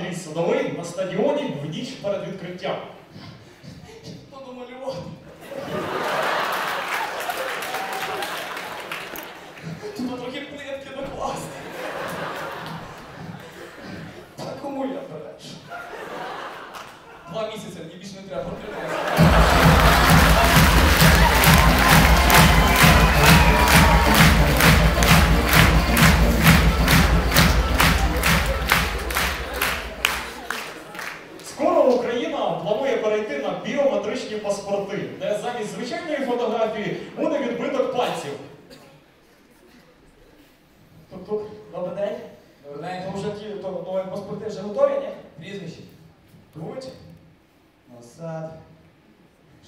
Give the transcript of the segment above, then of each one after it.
Андрій Садовий на стадіоні в ніч перед відкриттям. Намалювати. Треба трохи плитки накласти. Та кому я береш? Два місяці мені більше не треба придати. перейти на біометричні паспорти, де замість звичайної фотографії буде відбиток пальців. Тут-тук, добрий день. Добрий день. То вже ті то, то паспорти вже готові, ні? Прізвище. Будь. Носад.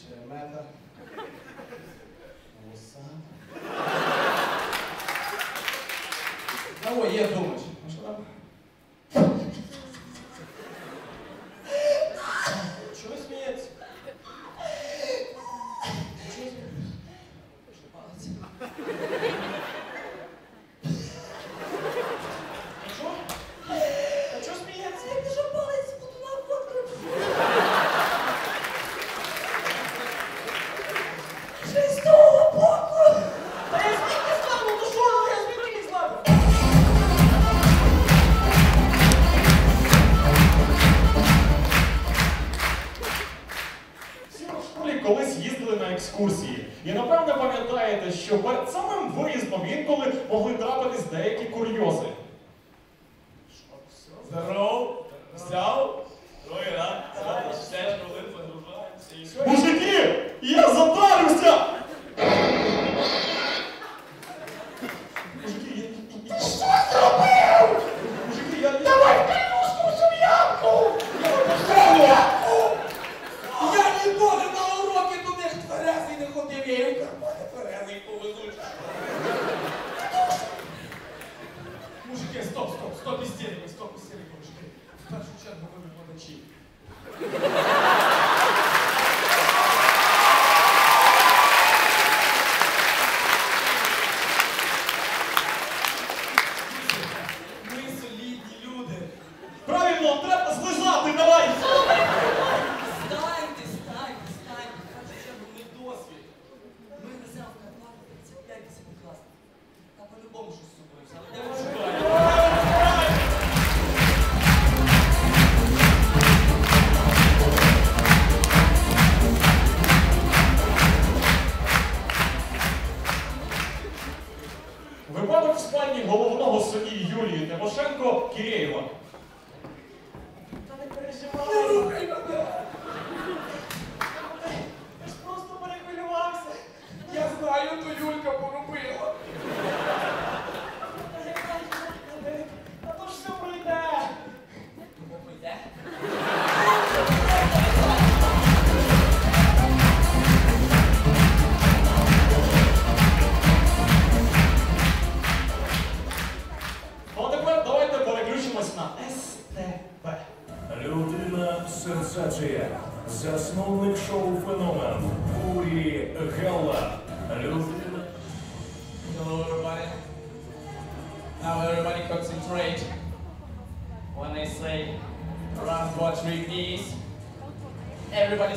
Шеремета. Носад. Ну, є думаєш. інколи могли трапитись деякі курйози. Чекай, стоп, стоп, стоп, істерика, стоп, істерика. В першу чергу ви викладачі. Ми солідні люди. Правильно, треба злизати, давай!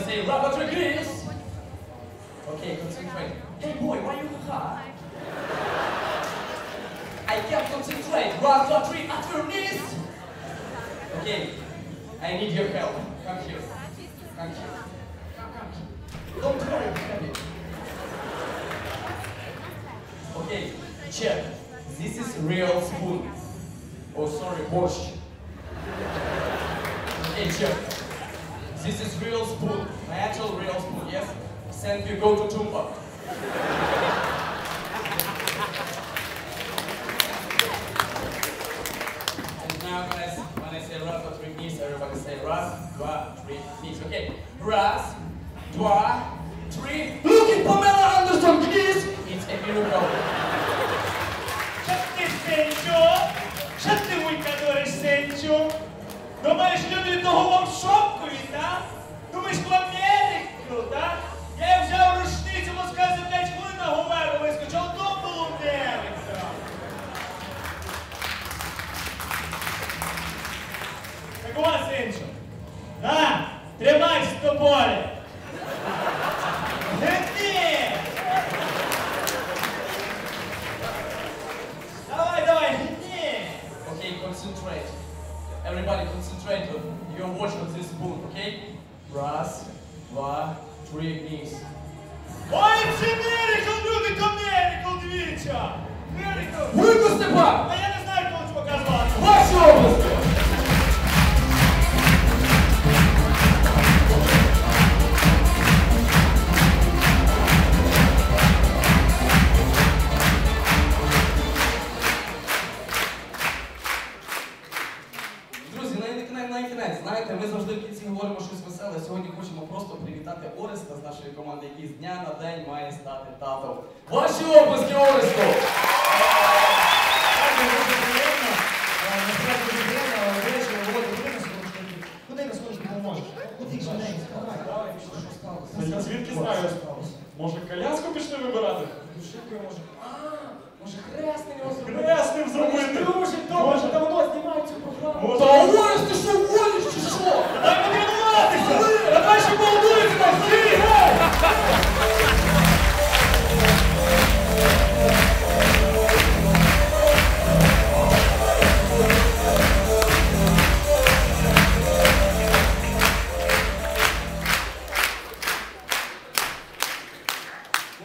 say rubber to Greece. Okay, concentrate. Hey boy, why you hard? I can't concentrate. One, two, three, at your knees. Okay, I need your help. Come here. Come here. Don't worry, baby. Okay, check. This is real spoon. Oh, sorry, wash. Okay, check. This is real spoon. natural real spoon, yes? Thank you, go to Tumba. Думаєш, люди від того вам шопкують, так? Думаєш, в Америку, так? Я їм взяв рушницю, москаль за 5 хвилин на говерло вискочив, а то було Америка. Так ось, Сенчо. На, тримайся до поля. Everybody concentrate. You're watching this spoon, okay? Раз, два, три, кнись. Ой, це Miracle, люди, то Miracle, дивіться! Miracle! Випусти пап! А я не знаю, кого чувака звати. Ваші області! Веселе. Сьогодні хочемо просто привітати Ореста з нашої команди, який з дня на день має стати татом. Ваші обласки Оресту! Дуже. Е, дуже але? Я звідки знаю? Може, коляску пішли вибирати? Душинкою може. Може хрестний його зробити? Хресним зробити. Друже, добре, давно знімають цю програму.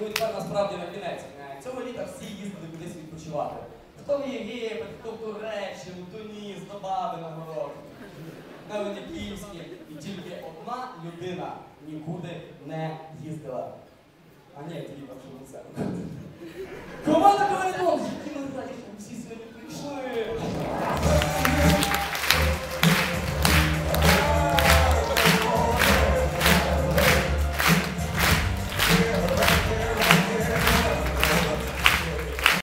Ну і тепер насправді на кінець. Е, Цього літа всі їздили кудись відпочивати. Хто в Єгипет, хто в Туреччину, Туніс, до баби на город, на Венедіївське. І тільки одна людина нікуди не їздила. А ні, тоді першому це.